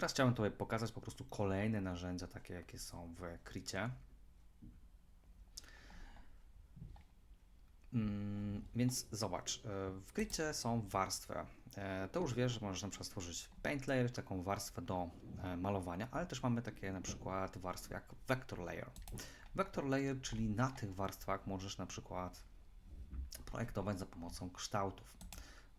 Teraz chciałem tutaj pokazać po prostu kolejne narzędzia, takie jakie są w Kricie. Mm, więc zobacz, e, w Kricie są warstwy. E, To już wiesz, że możesz na przykład stworzyć paint layer, taką warstwę do e, malowania, ale też mamy takie na przykład warstwy jak vector layer. Vector layer, czyli na tych warstwach możesz na przykład projektować za pomocą kształtów.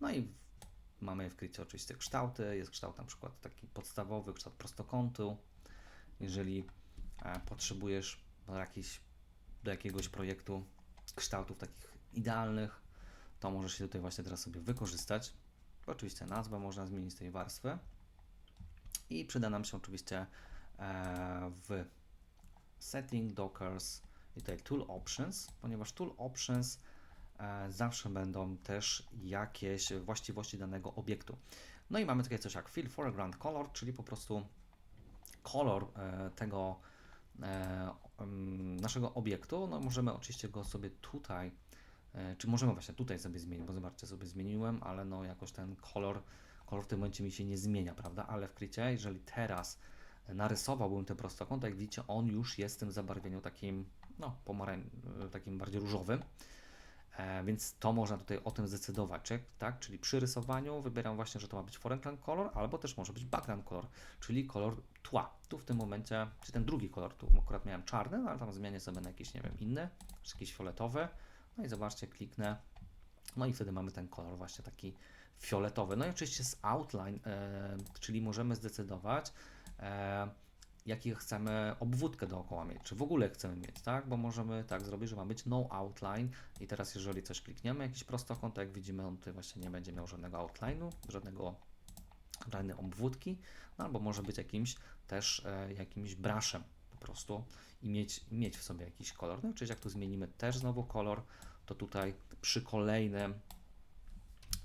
No i mamy w Kricie oczywiście kształty. Jest kształt na przykład taki podstawowy, kształt prostokątu. Jeżeli e, potrzebujesz do, jakiejś, do jakiegoś projektu kształtów takich idealnych, to możesz się tutaj właśnie teraz sobie wykorzystać. Oczywiście nazwę można zmienić tej warstwy i przyda nam się oczywiście e, w setting, dockers i tutaj tool options, ponieważ tool options zawsze będą też jakieś właściwości danego obiektu. No i mamy takie coś jak fill foreground color, czyli po prostu kolor e, tego e, naszego obiektu. No możemy oczywiście go sobie tutaj, e, czy możemy właśnie tutaj sobie zmienić, bo zobaczcie, sobie zmieniłem, ale no jakoś ten kolor, kolor w tym momencie mi się nie zmienia, prawda? Ale w krycie, jeżeli teraz narysowałbym ten prostokąt, jak widzicie, on już jest w tym zabarwieniu takim, no, pomarań, takim bardziej różowym. E, więc to można tutaj o tym zdecydować, czy, tak? Czyli przy rysowaniu wybieram właśnie, że to ma być foreground color, albo też może być background color, czyli kolor tła. Tu w tym momencie, czy ten drugi kolor, tu akurat miałem czarny, no ale tam zmienię sobie na jakiś, nie wiem, inny, czy jakiś fioletowy. No i zobaczcie, kliknę, no i wtedy mamy ten kolor właśnie taki fioletowy. No i oczywiście z outline, e, czyli możemy zdecydować, e, jaki chcemy obwódkę dookoła mieć, czy w ogóle chcemy mieć, tak? Bo możemy tak zrobić, że ma być no outline i teraz jeżeli coś klikniemy, jakiś prostokąt, to jak widzimy, on tutaj właśnie nie będzie miał żadnego outline'u, żadnego żadnej obwódki, no albo może być jakimś też e, jakimś brushem po prostu i mieć, mieć w sobie jakiś kolor. No oczywiście jak tu zmienimy też znowu kolor, to tutaj przy kolejnym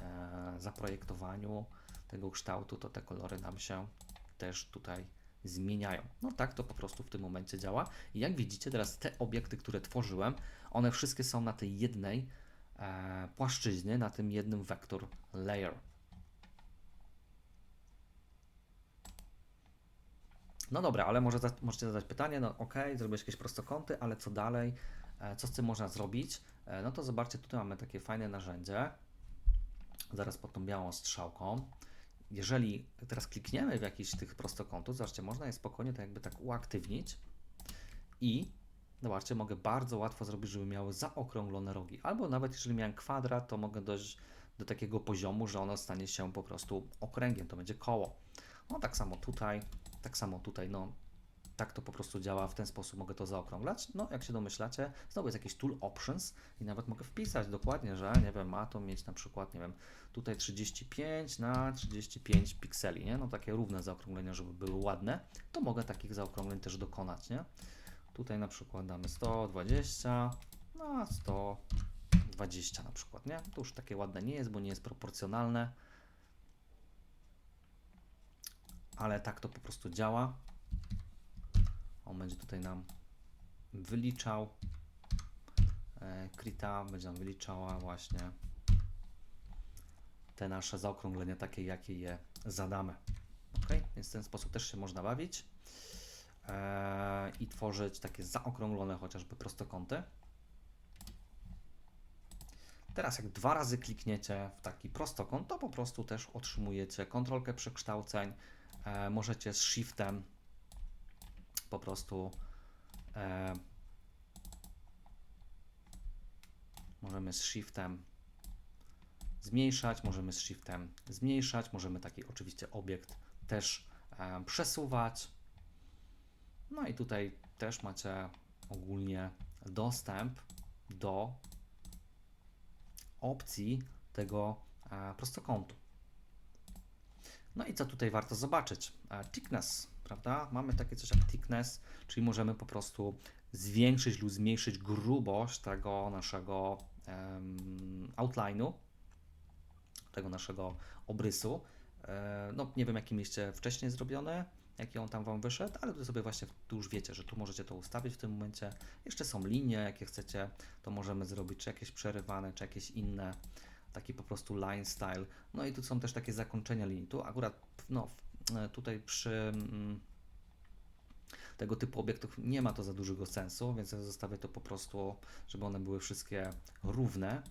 e, zaprojektowaniu tego kształtu, to te kolory nam się też tutaj zmieniają. No tak to po prostu w tym momencie działa. I jak widzicie, teraz te obiekty, które tworzyłem, one wszystkie są na tej jednej e, płaszczyźnie, na tym jednym vector layer. No dobra, ale może za, możecie zadać pytanie, no ok, zrobiłeś jakieś prostokąty, ale co dalej? E, Co z tym można zrobić? E, No to zobaczcie, tutaj mamy takie fajne narzędzie, zaraz pod tą białą strzałką. Jeżeli teraz klikniemy w jakiś z tych prostokątów, zobaczcie, można je spokojnie to jakby tak uaktywnić i zobaczcie, mogę bardzo łatwo zrobić, żeby miały zaokrąglone rogi. Albo nawet jeżeli miałem kwadrat, to mogę dojść do takiego poziomu, że ono stanie się po prostu okręgiem, to będzie koło. No tak samo tutaj, tak samo tutaj, no tak to po prostu działa, w ten sposób mogę to zaokrąglać. No, jak się domyślacie, znowu jest jakiś tool options i nawet mogę wpisać dokładnie, że nie wiem, ma to mieć na przykład, nie wiem, tutaj 35 na 35 pikseli, nie? No takie równe zaokrąglenia, żeby były ładne, to mogę takich zaokrągleń też dokonać, nie? Tutaj na przykład damy 120 na 120 na przykład, nie? To już takie ładne nie jest, bo nie jest proporcjonalne, ale tak to po prostu działa. Będzie tutaj nam wyliczał e, krita, będzie nam wyliczała właśnie te nasze zaokrąglenia takie, jakie je zadamy. Ok, więc w ten sposób też się można bawić e, i tworzyć takie zaokrąglone chociażby prostokąty. Teraz jak dwa razy klikniecie w taki prostokąt, to po prostu też otrzymujecie kontrolkę przekształceń. E, możecie z shiftem po prostu e, możemy z shiftem zmniejszać, możemy z shiftem zmniejszać, możemy taki oczywiście obiekt też e, przesuwać. No i tutaj też macie ogólnie dostęp do opcji tego e, prostokątu. No i co tutaj warto zobaczyć? E, Thickness, prawda? Mamy takie coś jak thickness, czyli możemy po prostu zwiększyć lub zmniejszyć grubość tego naszego em, outline'u, tego naszego obrysu. E, No, nie wiem, jaki mieliście wcześniej zrobione, jaki on tam Wam wyszedł, ale tu sobie właśnie, tu już wiecie, że tu możecie to ustawić w tym momencie. Jeszcze są linie, jakie chcecie, to możemy zrobić, czy jakieś przerywane, czy jakieś inne, taki po prostu line style. No i tu są też takie zakończenia linii. Tu akurat, no, tutaj przy mm, tego typu obiektów nie ma to za dużego sensu, więc ja zostawię to po prostu, żeby one były wszystkie równe,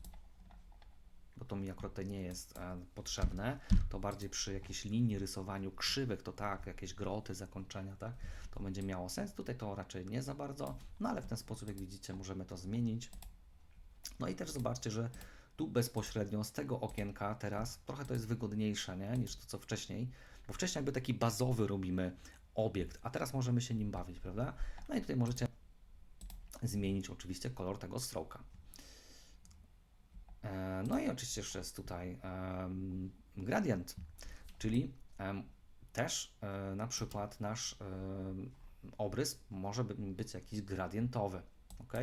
bo to mi akurat nie jest e, potrzebne. To bardziej przy jakiejś linii, rysowaniu krzywek, to tak, jakieś groty, zakończenia, tak, to będzie miało sens. Tutaj to raczej nie za bardzo, no ale w ten sposób, jak widzicie, możemy to zmienić. No i też zobaczcie, że tu bezpośrednio z tego okienka teraz trochę to jest wygodniejsze nie? niż to, co wcześniej, bo wcześniej jakby taki bazowy robimy obiekt, a teraz możemy się nim bawić, prawda? No i tutaj możecie zmienić oczywiście kolor tego stroka. E, No i oczywiście jeszcze jest tutaj em, gradient, czyli em, też e, na przykład nasz em, obrys może by- być jakiś gradientowy, ok?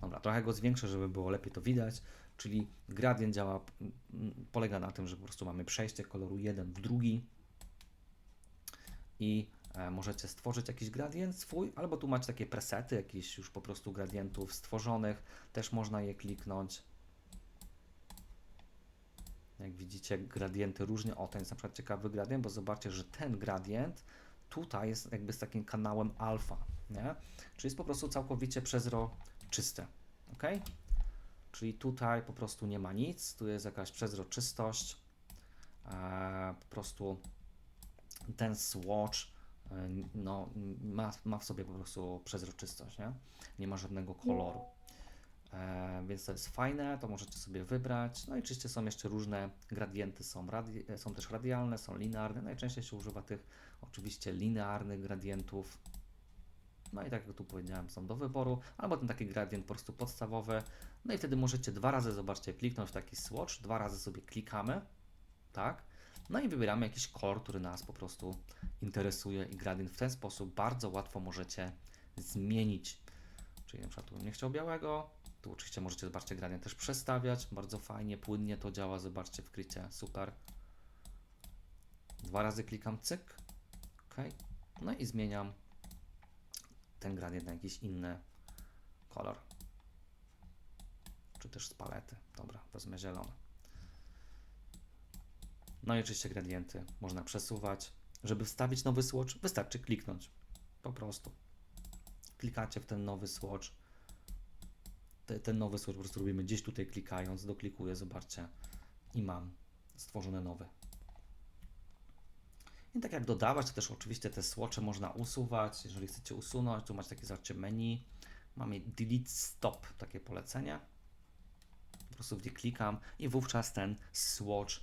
Dobra, trochę go zwiększę, żeby było lepiej to widać, czyli gradient działa, polega na tym, że po prostu mamy przejście koloru jeden w drugi i e, możecie stworzyć jakiś gradient swój, albo tu macie takie presety, jakieś już po prostu gradientów stworzonych, też można je kliknąć. Jak widzicie, gradienty różnie. O, ten jest na przykład ciekawy gradient, bo zobaczcie, że ten gradient tutaj jest jakby z takim kanałem alfa, nie? Czyli jest po prostu całkowicie przezroczyste, ok? Czyli tutaj po prostu nie ma nic, tu jest jakaś przezroczystość, e, po prostu ten swatch e, no, ma, ma w sobie po prostu przezroczystość, nie? Nie ma żadnego koloru. E, więc to jest fajne, to możecie sobie wybrać. No i oczywiście są jeszcze różne gradienty, są, radi- są też radialne, są linearne. Najczęściej się używa tych oczywiście linearnych gradientów. No i tak jak tu powiedziałem, są do wyboru, albo ten taki gradient po prostu podstawowy. No i wtedy możecie dwa razy, zobaczcie, kliknąć w taki swatch, dwa razy sobie klikamy, tak? No i wybieramy jakiś kolor, który nas po prostu interesuje i gradient w ten sposób bardzo łatwo możecie zmienić. Czyli na przykład tu bym nie chciał białego, tu oczywiście możecie, zobaczcie, gradient też przestawiać, bardzo fajnie, płynnie to działa, zobaczcie w krycie, super. Dwa razy klikam cyk, ok, no i zmieniam ten gradient na jakiś inny kolor. Czy też z palety. Dobra, wezmę zielony. No i oczywiście gradienty można przesuwać. Żeby wstawić nowy swatch, wystarczy kliknąć. Po prostu. Klikacie w ten nowy swatch. Te, ten nowy swatch po prostu robimy gdzieś tutaj klikając, doklikuję, zobaczcie. I mam stworzony nowy. I tak jak dodawać, to też oczywiście te swatche można usuwać. Jeżeli chcecie usunąć, tu macie takie zobaczcie menu. Mamy delete stop, takie polecenie. Po prostu gdzie klikam i wówczas ten swatch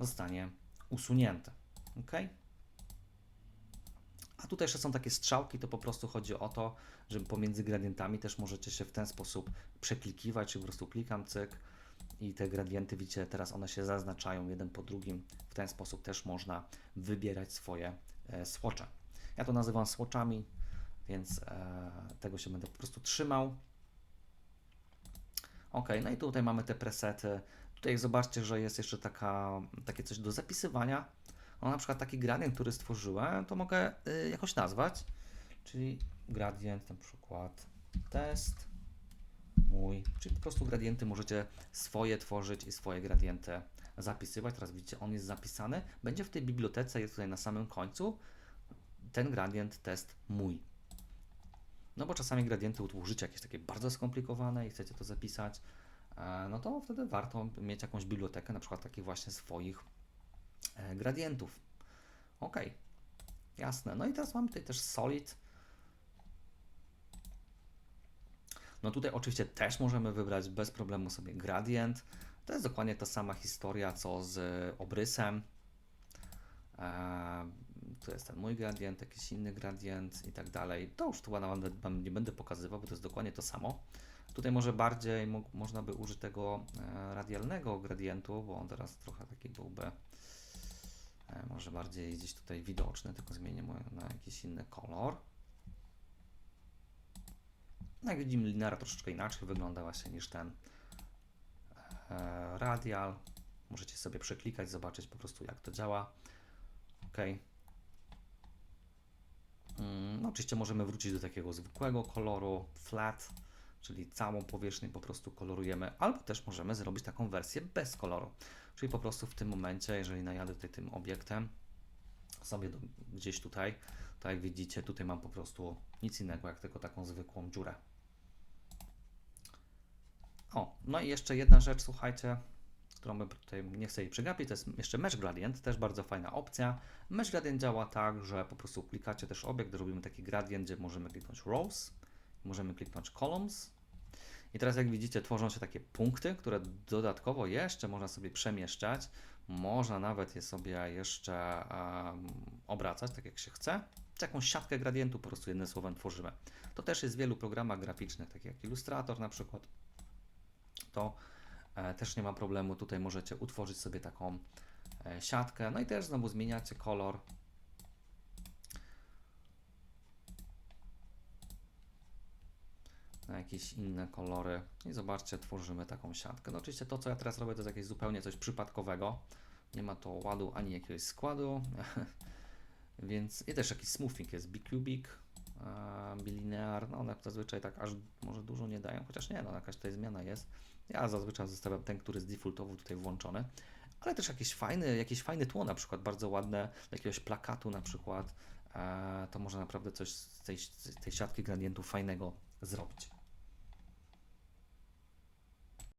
zostanie usunięty. OK? A tutaj jeszcze są takie strzałki, to po prostu chodzi o to, że pomiędzy gradientami też możecie się w ten sposób przeklikiwać, czyli po prostu klikam, cyk i te gradienty, widzicie, teraz one się zaznaczają jeden po drugim. W ten sposób też można wybierać swoje e, swatche. Ja to nazywam swatchami, więc e, tego się będę po prostu trzymał. Ok, no i tutaj mamy te presety. Tutaj zobaczcie, że jest jeszcze taka, takie coś do zapisywania. No, na przykład taki gradient, który stworzyłem, to mogę y, jakoś nazwać. Czyli gradient na przykład test mój, czyli po prostu gradienty możecie swoje tworzyć i swoje gradienty zapisywać. Teraz widzicie, on jest zapisany. Będzie w tej bibliotece, jest tutaj na samym końcu ten gradient test mój. No bo czasami gradienty utworzycie jakieś takie bardzo skomplikowane i chcecie to zapisać, e, no to wtedy warto mieć jakąś bibliotekę, na przykład takich właśnie swoich e, gradientów. Ok, jasne. No i teraz mamy tutaj też solid. No tutaj oczywiście też możemy wybrać bez problemu sobie gradient. To jest dokładnie ta sama historia co z obrysem. Eee, tu jest ten mój gradient, jakiś inny gradient i tak dalej. To już tu Wam, wam nie będę pokazywał, bo to jest dokładnie to samo. Tutaj może bardziej mo można by użyć tego e, radialnego gradientu, bo on teraz trochę taki byłby e, może bardziej gdzieś tutaj widoczny, tylko zmienię na jakiś inny kolor. No jak widzimy, linera troszeczkę inaczej wygląda właśnie niż ten e, radial. Możecie sobie przeklikać, zobaczyć po prostu jak to działa. OK. Mm, no, oczywiście możemy wrócić do takiego zwykłego koloru, flat, czyli całą powierzchnię po prostu kolorujemy, albo też możemy zrobić taką wersję bez koloru, czyli po prostu w tym momencie, jeżeli najadę tutaj tym obiektem, sobie do, gdzieś tutaj, to jak widzicie, tutaj mam po prostu nic innego, jak tylko taką zwykłą dziurę. O, no i jeszcze jedna rzecz, słuchajcie, którą bym tutaj nie chcę jej przegapić, to jest jeszcze Mesh Gradient, też bardzo fajna opcja. Mesh Gradient działa tak, że po prostu klikacie też obiekt, robimy taki gradient, gdzie możemy kliknąć Rows, możemy kliknąć Columns. I teraz jak widzicie, tworzą się takie punkty, które dodatkowo jeszcze można sobie przemieszczać. Można nawet je sobie jeszcze um, obracać, tak jak się chce. Czy jakąś siatkę gradientu po prostu jednym słowem tworzymy. To też jest w wielu programach graficznych, takich jak Illustrator na przykład. To e, też nie ma problemu. Tutaj możecie utworzyć sobie taką e, siatkę. No i też znowu zmieniacie kolor. Na jakieś inne kolory. I zobaczcie, tworzymy taką siatkę. No oczywiście to, co ja teraz robię, to jest jakieś zupełnie coś przypadkowego. Nie ma to ładu ani jakiegoś składu. Więc i też jakiś smoothing jest bicubic, e, bilinear, no one zazwyczaj tak aż może dużo nie dają, chociaż nie, no jakaś tutaj zmiana jest. Ja zazwyczaj zostawiam ten, który jest defaultowo tutaj włączony, ale też jakieś fajny, jakieś fajne tło na przykład, bardzo ładne, jakiegoś plakatu na przykład, e, to może naprawdę coś z tej, z tej siatki gradientów fajnego zrobić.